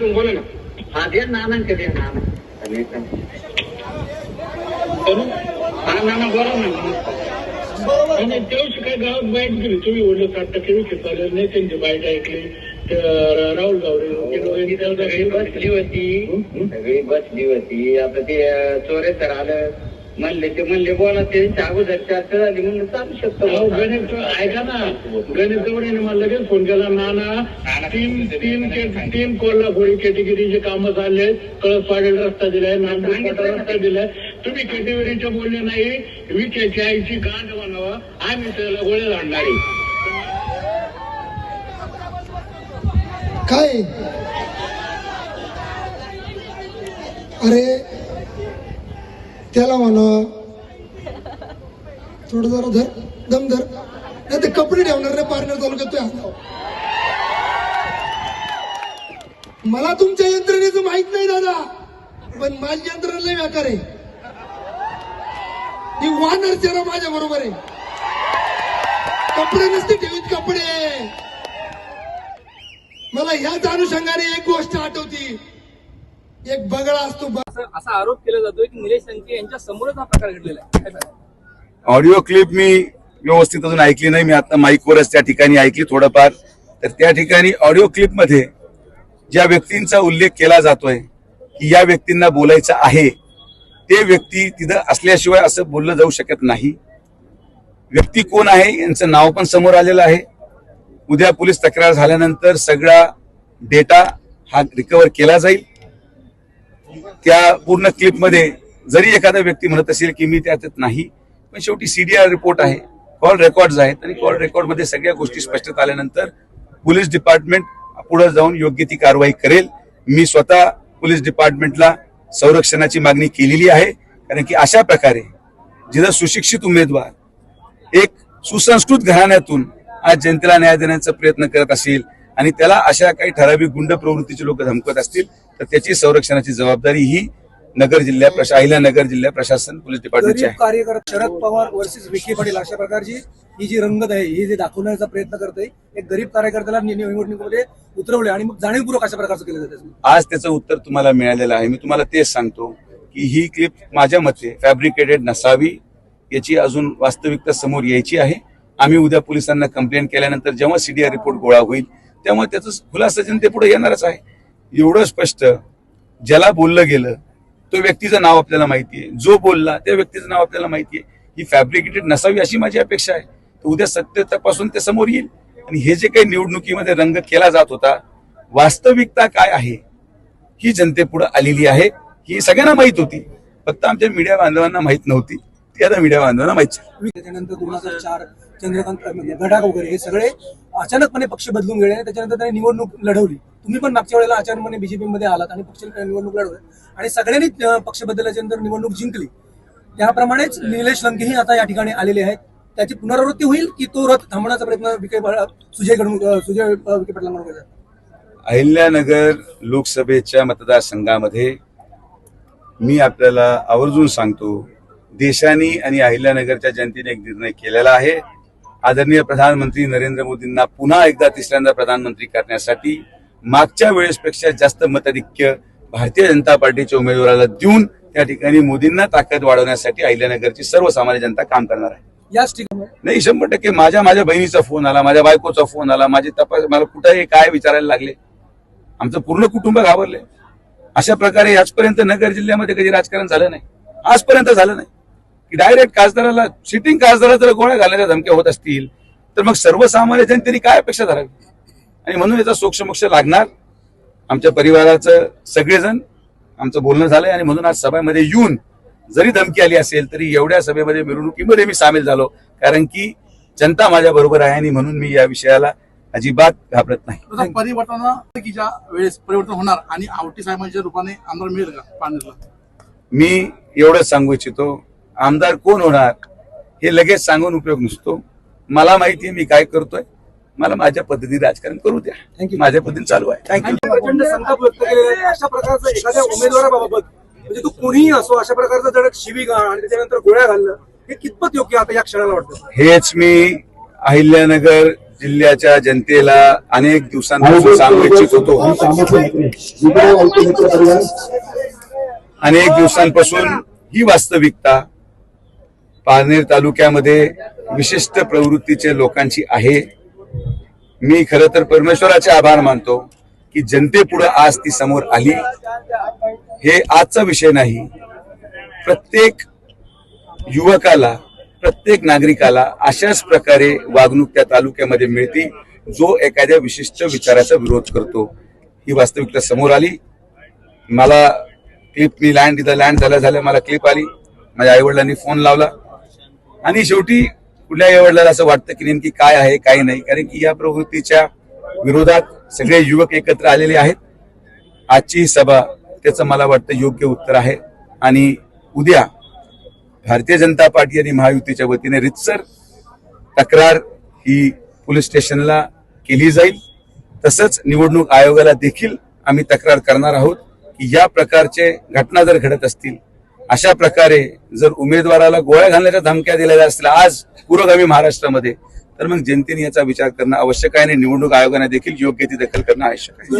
तुम्ही बोला ना. हा द्या नानांकडे द्या नाना? करू. हा नाना बोला ना आणि तेव्हा काय गावात बाईट गेली तुम्ही साठ टक्के विखे चालेल नाही त्यांची बाईट ऐकली. राहुल गावडे सगळी बसली होती. सगळी बसली होती. आता ते चोरे तर आलं. म्हणले ते म्हणले बोला ते अगोदर चर्चा झाली म्हणून चालू शकतो अहो, गणेश ऐका ना. गणेश गवडीने मला लगेच फोन केला नाना तीन तीन के- तीन कोल्हापुरी कॅटेगरीचे कामं चालले कळस पाडेल रस्ता दिलाय नांदूर रस्ता दिलाय. तुम्ही कॅटेगरीचे बोलले नाही. विखेची आईची गांड बनावा आम्ही त्याला गोळे झाडणारे काय? अरे त्याला म्हणा. थोडं जरा धर दम धर. नाही ते कपडे ठेवणार रे पार्लर तालुक्यात तुझ्या अंगावर. मला तुमच्या यंत्रणेचं माहीत नाही दादा. पण माझी यंत्रणा लय व्याकार आहे. ही वानर चेहरा माझ्या बरोबर आहे. कपडे नसते ठेवीत कपडे. मला ह्याच अनुषंगाने एक गोष्ट आठवती. एक बगळा असतो असं आरोप केला जातोय की निलेश लंके यांच्या समोरच हा प्रकार घडलेला आहे? ऑडिओ क्लिप मी व्यवस्थित अजून ऐकली नाही. मी आता माईकवरच त्या ठिकाणी ऐकली थोडंफार. तर त्या ठिकाणी ऑडिओ क्लिपमध्ये ज्या व्यक्तींचा उल्लेख केला जातोय की या व्यक्तींना बोलायचं आहे ते व्यक्ती तिथं असल्याशिवाय असं बोललं जाऊ शकत नाही. व्यक्ती कोण आहे यांचं नाव पण समोर आलेलं आहे. उद्या पोलीस तक्रार झाल्यानंतर सगळा डेटा हा रिकवर केला जाईल. त्या पूर्ण क्लिपमध्ये जरी एखादा व्यक्ती म्हणत असेल की मी त्यात नाही पण शेवटी सीडीआर रिपोर्ट आहे कॉल रेकॉर्ड आहेत आणि कॉल रेकॉर्डमध्ये सगळ्या गोष्टी स्पष्ट आल्यानंतर पोलीस डिपार्टमेंट पुढे जाऊन योग्य ती कारवाई करेल. मी स्वतः पोलीस डिपार्टमेंटला संरक्षणाची मागणी केलेली आहे कारण की अशा प्रकारे जिथं सुशिक्षित उमेदवार एक सुसंस्कृत घराण्यातून आज जनतेला न्याय देण्याचा प्रयत्न करत असेल आणि त्याला अशा काही ठराविक गुंड प्रवृत्तीचे लोक धमकत असतील तर त्याची संरक्षणाची जबाबदारी ही नगर जिल्हा प्रशा अहिल्यानगर जिल्हा प्रशासन पोलीस डिपार्टमेंटची गरीब आहे कार्यकर्ता शरद पवार वर्सेस विखे पाटील अशा प्रकारची ही जी रंगत आहे ही जे दाखवण्याचा प्रयत्न करते एक गरीब कार्यकर्त्याला नि- निवडणुकीमध्ये उतरवले आणि मग जाणीवपूर्वक अशा प्रकारचं केलं जातं. आज त्याचं उत्तर तुम्हाला मिळालेलं आहे. मी तुम्हाला तेच सांगतो की ही क्लिप माझ्या मते फॅब्रिकेटेड नसावी याची अजून वास्तविकता समोर यायची आहे. आम्ही उद्या पोलिसांना कंप्लेंट केल्यानंतर जेव्हा सीडीआर रिपोर्ट गोळा होईल तेव्हा त्याचं खुलासा जनतेपुढे येणारच आहे. एवढं स्पष्ट ज्याला बोललं गेलं तो व्यक्तीचं नाव आपल्याला माहिती आहे जो बोलला त्या व्यक्तीचं नाव आपल्याला माहिती आहे ही फॅब्रिकेटेड नसावी अशी माझी अपेक्षा आहे. तर उद्या सत्य तपासून ते समोर येईल. आणि हे जे काही निवडणुकीमध्ये रंग केला जात होता वास्तविकता काय आहे ही जनतेपुढे आलेली आहे ही सगळ्यांना माहीत होती. फक्त आमच्या मीडिया बांधवांना माहीत नव्हती. ती आता मीडिया बांधवांना माहीत. त्याच्यानंतर दोन हजार चार चंद्रकांत म्हणजे गडाख वगैरे हे सगळे अचानकपणे पक्ष बदलून गेले. आणि त्याच्यानंतर त्यांनी निवडणूक लढवली. तुम्ही पण मागच्या वेळेला अचानकपणे बीजेपी मध्ये आलात आणि पक्ष निवडणूक लढवली. आणि सगळ्यांनी पक्ष बदलल्याच्या नंतर निवडणूक जिंकली. त्याप्रमाणेच निलेश लंकेही आता या ठिकाणी आलेले आहेत. त्याची पुनरावृत्ती होईल की तो रथ थांबवण्याचा प्रयत्न विखे सुजयकडून अं, सुजय विखे पाटलांकडून? अहिल्यानगर लोकसभेच्या मतदारसंघामध्ये मी आपल्याला आवर्जून सांगतो देशाने आणि अहिल्यानगरच्या जनतेने एक निर्णय केलेला आहे. आदरणीय प्रधानमंत्री नरेंद्र मोदींना पुन्हा एकदा तिसऱ्यांदा प्रधानमंत्री करण्यासाठी मागच्या वेळेसपेक्षा जास्त मताधिक्य भारतीय जनता पार्टीच्या उमेदवाराला देऊन त्या ठिकाणी मोदींना ताकद वाढवण्यासाठी अहिल्यानगरची सर्वसामान्य जनता काम करणार आहे. याच ठिकाणी नाही शंभर टक्के माझ्या माझ्या बहिणीचा फोन आला माझ्या बायकोचा फोन आला माझे तपास मला कुठे काय विचारायला लागले. आमचं पूर्ण कुटुंब घाबरले. अशा प्रकारे आजपर्यंत नगर जिल्ह्यामध्ये कधी राजकारण झालं नाही. आजपर्यंत झालं नाही. की डायरेक्ट खासदाराला सिटिंग खासदाराला जर गोळ्या घालण्याच्या धमक्या होत असतील तर मग सर्वसामान्य जनतेने काय अपेक्षा धरावी? आणि म्हणून याचा सोक्षमोक्ष लागणार आमच्या परिवाराचं सगळेजण आमचं बोलणं झालंय आणि म्हणून आज सभेमध्ये येऊन जरी धमकी आली असेल तरी एवढ्या सभेमध्ये मिरवणुकीमध्ये मी सामील झालो कारण की जनता माझ्या बरोबर आहे आणि म्हणून मी या विषयाला अजिबात घाबरत नाही. परिवर्तनाच्या वेळेस परिवर्तन होणार आणि आवटी साहेबांच्या रूपाने आमदार मिळेल का मी एवढंच सांगू इच्छितो आमदार कोण होणार हे लगेच सांगून उपयोग नसतो. मला माहिती आहे मी काय करतोय. मला माझ्या पद्धतीने राजकारण करू द्या. You. माझ्या पद्धतीने चालू आहे. थँक्यू संताप व्यक्त केलेला आहे अशा प्रकारचं एखाद्या उमेदवाराबाबत म्हणजे तो कोणीही असो अशा प्रकारचं जर शिवीगाळ आणि त्याच्यानंतर गोळ्या घालणं हे कितपत योग्य आता या क्षणाला वाटतं? हेच मी अहिल्यानगर जिल्ह्याच्या जनतेला अनेक दिवसांपासून सांगू इच्छित होतो. अनेक दिवसांपासून ही वास्तविकता पारनेर तालुक्यामध्ये विशिष्ट प्रवृत्तीचे लोकांची आहे. मी खरं तर परमेश्वराचे आभार मानतो की जनतेपुढे आज ती समोर आली. हे आजचा विषय नाही. प्रत्येक युवकाला प्रत्येक नागरिकाला अशाच प्रकारे वागणूक त्या तालुक्यामध्ये मिळते जो एखाद्या विशिष्ट विचाराचा विरोध करतो. ही वास्तविकता समोर आली. मला क्लिप मी लँड इथं लँड झाल्या झाल्या मला क्लिप आली. माझ्या आईवडिलांनी फोन लावला. आणि शेवटी कुठल्याही वडिलाला असं वाटतं की नेमकी काय आहे काय नाही. कारण की या प्रवृत्तीच्या विरोधात सगळे युवक एकत्र आलेले आहेत. आजची सभा त्याचं मला वाटतं योग्य उत्तर आहे. आणि उद्या भारतीय जनता पार्टी आणि महायुतीच्या वतीने रितसर तक्रार ही पोलीस स्टेशनला केली जाईल. तसंच निवडणूक आयोगाला देखील आम्ही तक्रार करणार आहोत की या प्रकारचे घटना जर घडत असतील अशा प्रकारे जर उमेदवाराला गोळ्या घालण्याच्या धमक्या दिल्या असतील आज पुरोगामी महाराष्ट्रामध्ये तर मग जनतेने याचा विचार करणं आवश्यक आहे आणि निवडणूक आयोगाने देखील योग्य ती दखल करणं आवश्यक आहे.